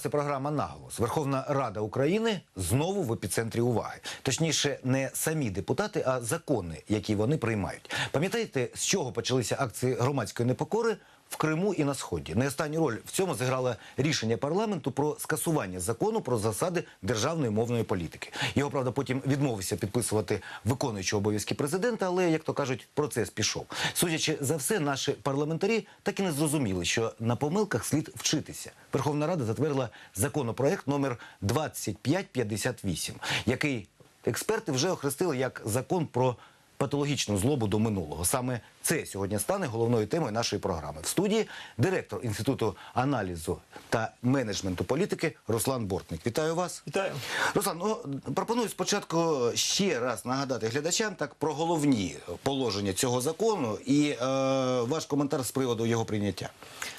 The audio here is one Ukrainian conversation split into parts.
Це програма Наголос. Верховна Рада України знову в епіцентрі уваги. Точніше, не самі депутати, а закони, які вони приймають. Пам'ятаєте, з чого почалися акції громадської непокори? В Криму і на сході не останню роль в цьому зіграло рішення парламенту про скасування закону про засади державної мовної політики. Його правда потім відмовився підписувати виконуючий обов'язки президента, але як то кажуть, процес пішов. Судячи за все, наші парламентарі так і не зрозуміли, що на помилках слід вчитися. Верховна Рада затвердила законопроект номер 2558, який експерти вже охрестили як закон про патологічну злобу до минулого. Саме це сьогодні стане головною темою нашої програми. В студії директор інституту аналізу та менеджменту політики Руслан Бортник. Вітаю вас. Вітаю. Руслан, ну пропоную спочатку ще раз нагадати глядачам так про головні положення цього закону і е, ваш коментар з приводу його прийняття.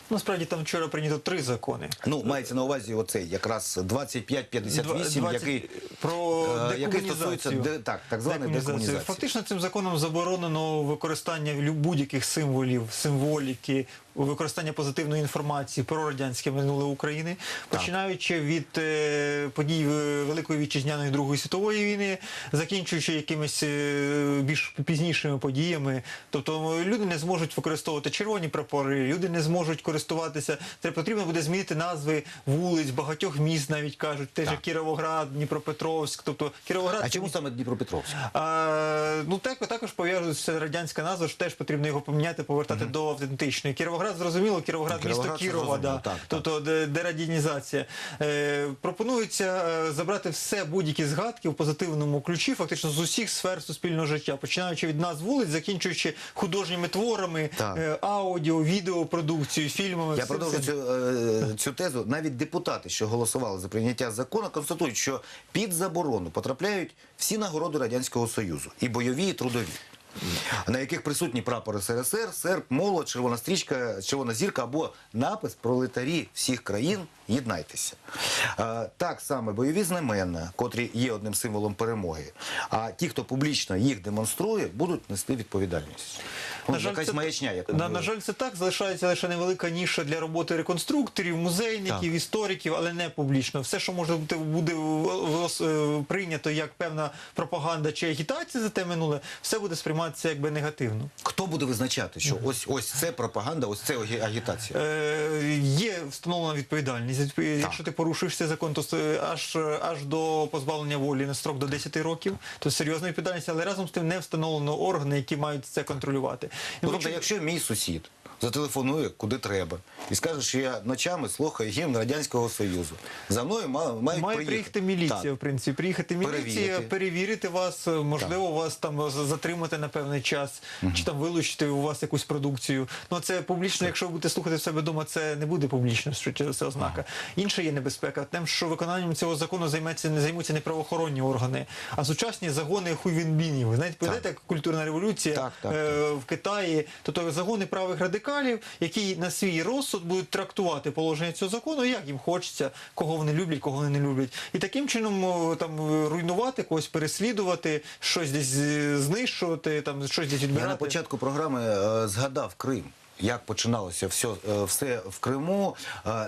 Насправді там вчора прийнято три закони. Ну, мається на увазі оцей якраз 2558, 20 який про е, який стосується де, так, так званої декомунізації. Фактично цим законом заборонено використання лю- будь-яких символів, символіки, використання позитивної інформації про радянське минуле України, починаючи від е, подій Великої вітчизняної Другої світової війни, закінчуючи якимись е, більш пізнішими подіями. Тобто люди не зможуть використовувати червоні прапори, люди не зможуть користуватися. Це потрібно буде змінити назви вулиць, багатьох міст навіть кажуть, теж як Кіровоград, Дніпропетровськ. Тобто Кіровоград А чому саме Дніпропетровськ? а, ну так також пов'язується радянська назва, що теж потрібно його поміняти, повертати до автентичної. Кіровоград зрозуміло, Кіровоград, Кіровоград місто Кірова, да. так, тобто де, дерадянізація. Е, пропонується е, забрати все будь-які згадки в позитивному ключі, фактично з усіх сфер суспільного життя, починаючи від назв вулиць, закінчуючи художніми творами, е, аудіо, відеопродукцією, фільмами. Я продовжу цю, е, цю тезу. Навіть депутати, що голосували за прийняття закону, констатують, що під заборону потрапляють всі нагороди Радянського Союзу, і бойові, і трудові. На яких присутні прапори СРСР, серп, молот, червона стрічка, червона зірка або напис пролетарі всіх країн єднайтеся. Так саме бойові знамена, котрі є одним символом перемоги. А ті, хто публічно їх демонструє, будуть нести відповідальність. Ну, якась це- маячня, як на, на жаль, це так. Залишається лише невелика ніша для роботи реконструкторів, музейників, Так. істориків, але не публічно. Все, що може бути буде е, прийнято як певна пропаганда чи агітація за те минуле, все буде сприйматися якби негативно. Хто буде визначати, що ось ось це пропаганда, ось це агі- агітація? Е, є встановлена відповідальність. Відпо- Якщо ти порушуєш цей закон, то аж, аж до позбавлення волі на строк до 10 років, то серйозна відповідальність, але разом з тим не встановлено органи, які мають це контролювати. Ну, тобто, якщо мій сусід зателефонує куди треба і скаже, що я ночами слухаю гімн Радянського Союзу, за мною мають Має приїхати міліція, Так. в принципі. Приїхати міліція, Перевірити. перевірити, вас, можливо, вас там затримати на певний час, чи там вилучити у вас якусь продукцію. Ну це публічно, якщо ви будете слухати в себе вдома, це не буде публічно, що це ознака. Інша є небезпека, тим, що виконанням цього закону займаються не займуться не правоохоронні органи, а сучасні загони хуйвінбінів. Знаєте, пам'ятаєте, як культурна революція Так, так, е, в Китаї, тобто загони правих радикалів, які на свій розсуд будуть трактувати положення цього закону, як їм хочеться, кого вони люблять, кого вони не люблять. І таким чином там е, руйнувати когось, переслідувати, щось десь е, знищувати, там щось десь Я на початку програми е, згадав Крим. Як починалося все, все в Криму.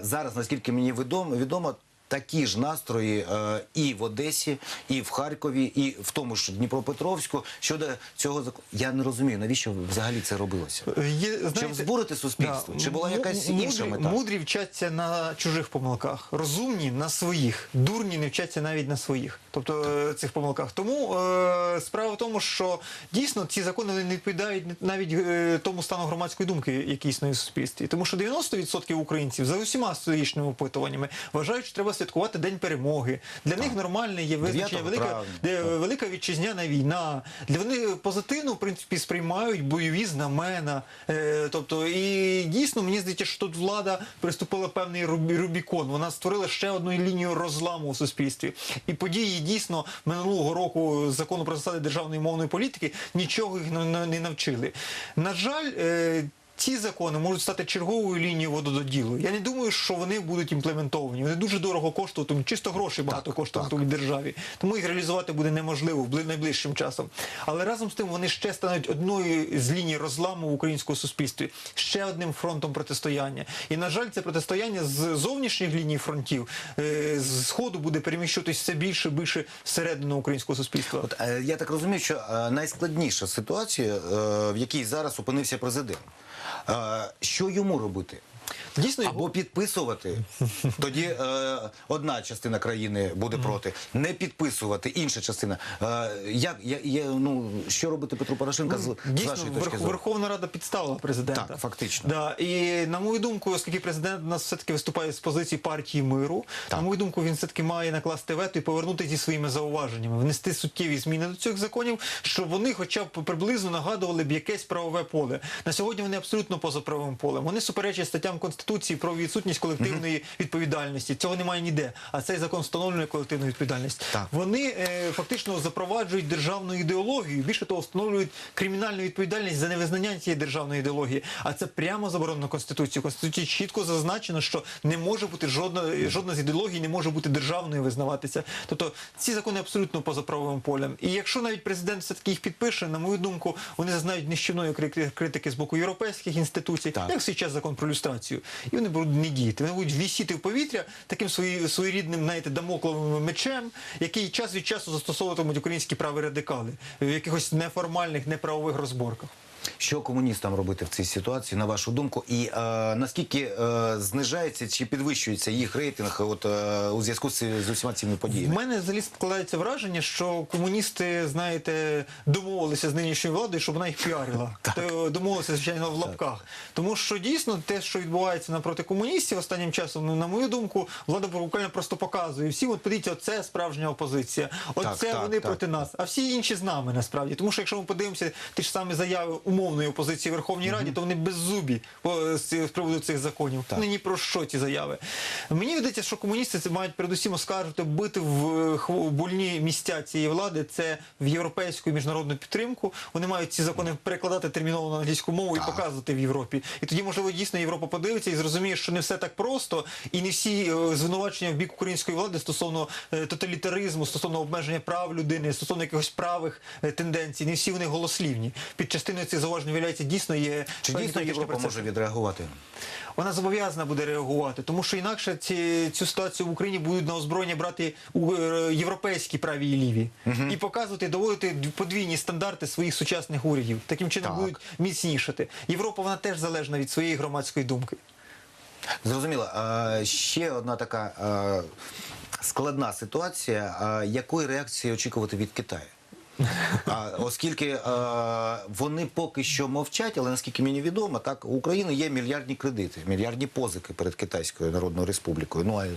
Зараз, наскільки мені відомо, відомо такі ж настрої е, і в Одесі, і в Харкові, і в тому ж Дніпропетровську щодо цього закону. Я не розумію, навіщо взагалі це робилося. Е, Є, знаєте, Щоб збурити суспільство? Чи була якась інша мета? Мудрі вчаться на чужих помилках, розумні на своїх, дурні не вчаться навіть на своїх, тобто е, цих помилках. Тому е, справа в тому, що дійсно ці закони не відповідають навіть е, тому стану громадської думки, який існує в суспільстві. Тому що 90% українців за усіма столічними опитуваннями вважають, що треба святкувати День перемоги. Для них нормальне є визначення велика, де велика вітчизняна війна. Для вони позитивно в принципі сприймають бойові знамена. Е, тобто, і дійсно мені здається, що тут влада приступила певний Рубікон. Вона створила ще одну лінію розламу у суспільстві. І події дійсно минулого року закону про засади державної мовної політики нічого їх не навчили. На жаль. Е, ці закони можуть стати черговою лінією водододілу. Я не думаю, що вони будуть імплементовані. Вони дуже дорого коштуватимуть, чисто грошей багато коштуватимуть державі. Тому їх реалізувати буде неможливо в найближчим часом. Але разом з тим вони ще стануть одною з ліній розламу в українському суспільстві, ще одним фронтом протистояння. І на жаль, це протистояння з зовнішніх ліній фронтів е, з сходу буде переміщуватись все більше і більше всередину українського суспільства. От е, я так розумію, що е, найскладніша ситуація, в якій зараз опинився президент. Е, що йому робити? Дійсно, Або підписувати, тоді е, одна частина країни буде проти, не підписувати інша частина. Е, як я, я, ну що робити Петру Порошенка з, з Дійсно, вашої точки Верх- зору? Верховна Рада підставила президента. Так, фактично. Да. І на мою думку, оскільки президент у нас все-таки виступає з позиції партії миру, Так. на мою думку, він все-таки має накласти вето і повернути зі своїми зауваженнями, внести суттєві зміни до цих законів, щоб вони хоча б приблизно нагадували б якесь правове поле. На сьогодні вони абсолютно поза правовим полем. Вони суперечать статтям Конституції про відсутність колективної відповідальності. Цього немає ніде. А цей закон встановлює колективну відповідальність. Так. Вони е, фактично запроваджують державну ідеологію. Більше того, встановлюють кримінальну відповідальність за невизнання цієї державної ідеології. А це прямо заборонено Конституцією. Конституції чітко зазначено, що не може бути жодна жодна з ідеологій не може бути державною визнаватися. Тобто ці закони абсолютно поза правовим полем. І якщо навіть президент все таки їх підпише, на мою думку, вони зазнають нищівної крити- критики з боку європейських інституцій, Так. як свій час закон про люстрацію. І вони будуть не діяти. Вони будуть вісіти в повітря таким свої, своєрідним, знаєте, дамокловим мечем, який час від часу застосовуватимуть українські праві радикали в якихось неформальних, неправових розборках. Що комуністам робити в цій ситуації, на вашу думку, і е, наскільки е, знижається чи підвищується їх рейтинг от, е, у зв'язку з, з усіма цими подіями? мене взагалі складається враження, що комуністи, знаєте, домовилися з нинішньою владою, щоб вона їх піарила. Домовилися, звичайно, в лапках. Тому що дійсно те, що відбувається напроти комуністів останнім часом, ну, на мою думку, влада буквально просто показує. Всі, от подивіться, оце справжня опозиція. Оце Так, вони так. проти нас. А всі інші з нами насправді. Тому що якщо ми подивимося ті ж самі заяви умовної опозиції в Верховній Раді, то вони беззубі з приводу цих законів. Вони ні про що ці заяви. Мені видається, що комуністи це мають передусім оскаржити, бити в больні місця цієї влади. Це в європейську і міжнародну підтримку. Вони мають ці закони перекладати терміново на англійську мову і показувати в Європі. І тоді, можливо, дійсно Європа подивиться і зрозуміє, що не все так просто, і не всі е, звинувачення в бік української влади стосовно е, тоталітаризму, стосовно обмеження прав людини, стосовно якихось правих е, тенденцій, не всі вони голослівні. Під частиною цих зауважень виявляється дійсно є Чи дійсно Європа може відреагувати? Вона зобов'язана буде реагувати, тому що інакше ці, цю ситуацію в Україні будуть на озброєння брати у, е, європейські праві і ліві і показувати, доводити подвійні стандарти своїх сучасних урядів. Таким чином Так. будуть міцнішати. Європа вона теж залежна від своєї громадської думки. Зрозуміло. А, ще одна така а, складна ситуація. А, якої реакції очікувати від Китаю? А, оскільки а, вони поки що мовчать, але наскільки мені відомо, так у України є мільярдні кредити, мільярдні позики перед Китайською Народною Республікою. Ну а,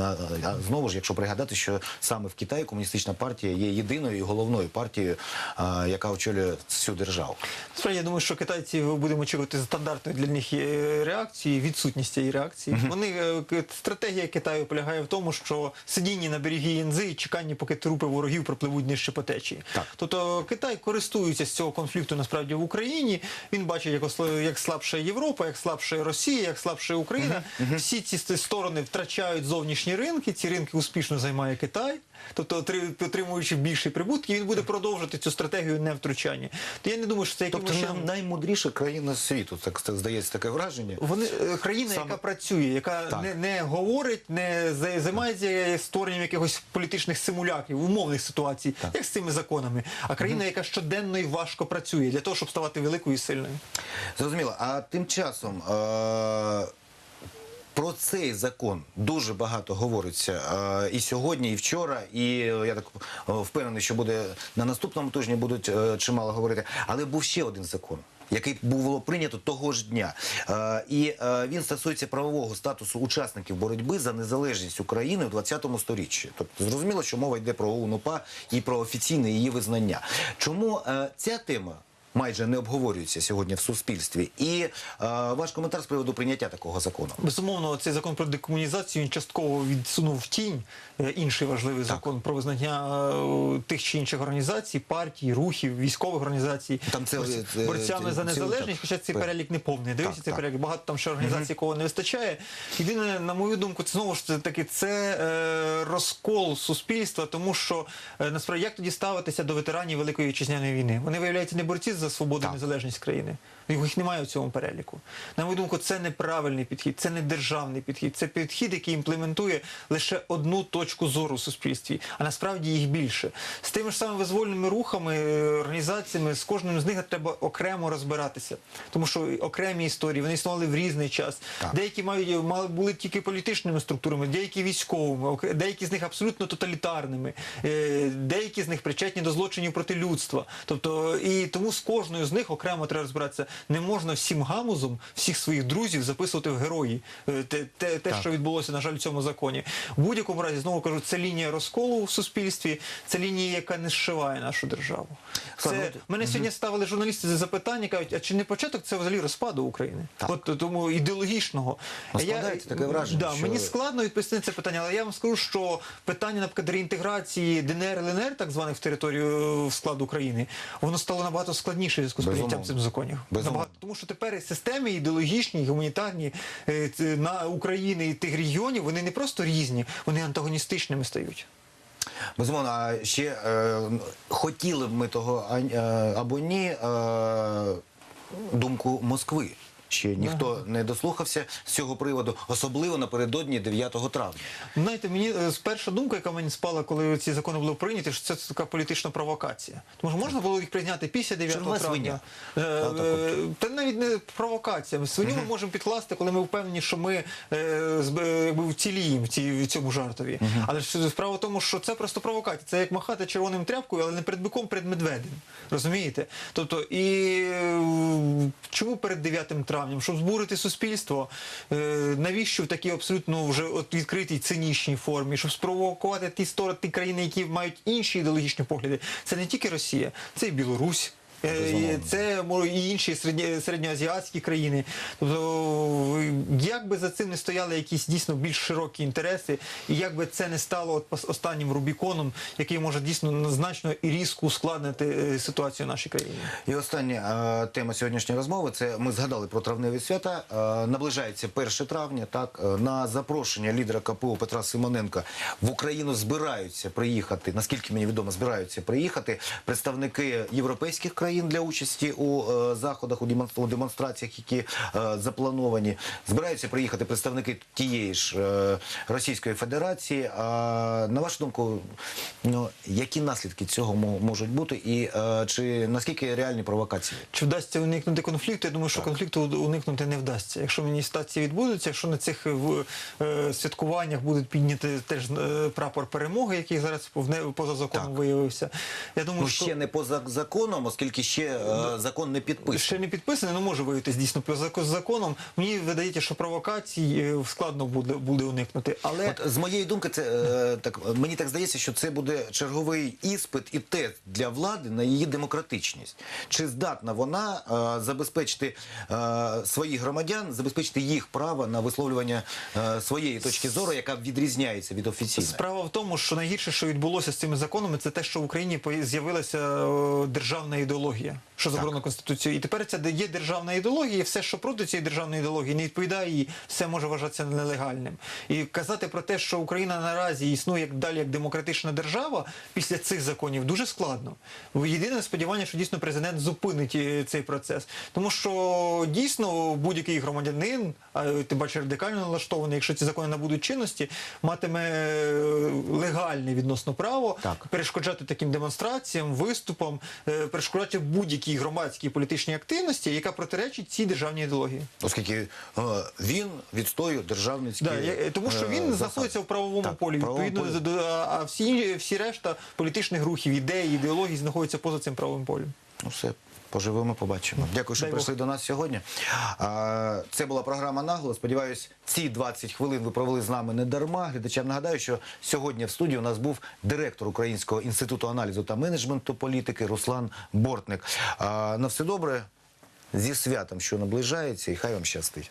а, а знову ж, якщо пригадати, що саме в Китаї комуністична партія є єдиною і головною партією, а, яка очолює всю державу. Справді, я думаю, що китайці будемо очікувати стандартної для них е, реакції, відсутність цієї реакції. Вони е, стратегія Китаю полягає в тому, що сидіння на берегі Янзи і чекання, поки трупи ворогів пропливуть нижче по течії. Так. Тобто Китай користується з цього конфлікту насправді в Україні. Він бачить, як, як слабша Європа, як слабша Росія, як слабша Україна. Всі ці сторони втрачають зовнішні ринки. Ці ринки успішно займає Китай. Тобто, отримуючи більші прибутки, він буде продовжувати цю стратегію невтручання. То я не думаю, що це якимось Тобто чином... наймудріша країна світу, так так здається таке враження. Вони е, країна, Саме- яка працює, яка Так. не, не говорить, не займається створенням якихось політичних симулякрів, умовних ситуацій, як з цими законами. А країна, яка щоденно і важко працює для того, щоб ставати великою і сильною. Зрозуміло. А тим часом е- про цей закон дуже багато говориться е- і сьогодні, і вчора. І е, я так е, впевнений, що буде на наступному тижні будуть чимало говорити. Але був ще один закон. Який було прийнято того ж дня, і він стосується правового статусу учасників боротьби за незалежність України у 20 сторіччі. Тобто зрозуміло, що мова йде про ОУН-УПА і про офіційне її визнання. Чому ця тема майже не обговорюються сьогодні в суспільстві. І е, ваш коментар з приводу прийняття такого закону. Безумовно, цей закон про декомунізацію він частково відсунув в тінь е, інший важливий закон про визнання е, тих чи інших організацій, партій, рухів, військових організацій Там це- борцями за незалежність. Хоча цей перелік не повний. Дивіться Так, цей так. перелік. Багато там ще організацій, якого не вистачає. Єдине, на мою думку, це знову ж таки це е, розкол суспільства, тому що е, насправді як тоді ставитися до ветеранів Великої вітчизняної війни? Вони виявляються не борці за свободу і незалежність країни. Їх немає в цьому переліку. На мою думку, це неправильний підхід, це не державний підхід. Це підхід, який імплементує лише одну точку зору в суспільстві, а насправді їх більше. З тими ж самими визвольними рухами, е, організаціями, з кожним з них треба окремо розбиратися, тому що окремі історії вони існували в різний час. Так. Деякі мають мали були тільки політичними структурами, деякі військовими, деякі з них абсолютно тоталітарними, е, деякі з них причетні до злочинів проти людства. Тобто і тому з кожною з них окремо треба розбиратися. Не можна всім гамузом всіх своїх друзів записувати в герої. Е, Те, те, те що відбулося, на жаль, в цьому законі. В будь-якому разі знову кажу, це лінія розколу в суспільстві, це лінія, яка не зшиває нашу державу. Це ну, мене сьогодні ставили журналісти за запитання, кажуть, а чи не початок це взагалі розпаду України? Так. От тому ідеологічного. Складається таке враження, Да, що- Мені складно відповісти на це питання, але я вам скажу, що питання, наприклад, реінтеграції ДНР ЛНР, так званих в територію в склад України, воно стало набагато складніше в зв'язку з прийняттям цих законів. Безумовно. Набагато. Тому що тепер системи ідеологічні, гуманітарні е, на України і тих регіонів, вони не просто різні, вони антагоністичними стають. Безумовно, а ще е, хотіли б ми того а- е, або ні е, думку Москви. Ще ніхто не дослухався з цього приводу, особливо напередодні 9 травня. Знаєте, мені е, перша думка, яка мені спала, коли ці закони були прийняті, що це така політична провокація. Тому що можна було їх прийняти після 9 Чергова травня. свиня. Е, е, Та навіть не провокація. Свиню ми можемо підкласти, коли ми впевнені, що ми якби вціліємо в, цьому жартові. Але ж справа в тому, що це просто провокація. Це як махати червоним тряпкою, але не перед биком, перед медведем. Розумієте? Тобто, і чому перед 9 травням? Щоб збурити суспільство, е, навіщо в такій абсолютно вже відкритій цинічній формі, щоб спровокувати ті сторони, ті країни, які мають інші ідеологічні погляди. Це не тільки Росія, це і Білорусь. Безумовно. Це може, і інші середньоазіатські країни. Тобто, як би за цим не стояли якісь дійсно більш широкі інтереси, і як би це не стало от останнім Рубіконом, який може дійсно значно і різко ускладнити е, ситуацію в нашій країні. І остання е, тема сьогоднішньої розмови це ми згадали про травневі свята. Е, наближається 1 травня. Так на запрошення лідера КПУ Петра Симоненка в Україну збираються приїхати. Наскільки мені відомо, збираються приїхати представники європейських країн для участі у е, заходах у демонстраціях, які е, заплановані. Збираються приїхати представники тієї ж е, Російської Федерації. А на вашу думку, ну які наслідки цього можуть бути, і чи наскільки реальні провокації? Чи вдасться уникнути конфлікту? Я думаю, що конфлікту уникнути не вдасться. Якщо маніфестації відбудуться, якщо на цих святкуваннях будуть підняти теж прапор перемоги, який зараз поза законом Так. виявився. Я думаю, Ну, що ще не поза законом, оскільки ще е, закон не підписаний. ще не підписаний, але може виявитися дійсно поза законом. Мені видається, що провокацій е, складно буде, буде уникнути. Але От з моєї думки, це е, так мені так здається, що це буде черговий іспит і тест для влади на її демократичність. Чи здатна вона забезпечити своїх громадян, забезпечити їх право на висловлювання своєї точки зору, яка відрізняється від офіційної? Справа в тому, що найгірше, що відбулося з цими законами, це те, що в Україні з'явилася державна ідеологія, що заборонено Конституцією. І тепер це є державна ідеологія, і все, що проти цієї державної ідеології, не відповідає їй, все може вважатися нелегальним. І казати про те, що Україна наразі існує як далі як демократична держава після цих законів, дуже складно. Єдине сподівання, що дійсно президент зупинить е, цей процес, тому що дійсно будь-який громадянин, а ти бачиш радикально налаштований, якщо ці закони набудуть чинності, матиме е, легальне відносно право Так. перешкоджати таким демонстраціям, виступам, е, перешкоджати будь-якій громадській політичній активності, яка протиречить цій державній ідеології. Оскільки е, він відстоює державницькі Да, я- тому що е, він е, знаходиться в правовому Так, полі. правовому Відповідно, полі. а всі, всі решта політичних рухів, ідей, ідеологій знаходяться поза цим правовим полем. Ну все. Поживемо, побачимо. Дякую, що Дай прийшли до нас сьогодні. Це була програма Нагло. Сподіваюсь, ці 20 хвилин ви провели з нами не дарма. Глядачам нагадаю, що сьогодні в студії у нас був директор Українського інституту аналізу та менеджменту політики Руслан Бортник. На все добре. Зі святом, що наближається, і хай вам щастить.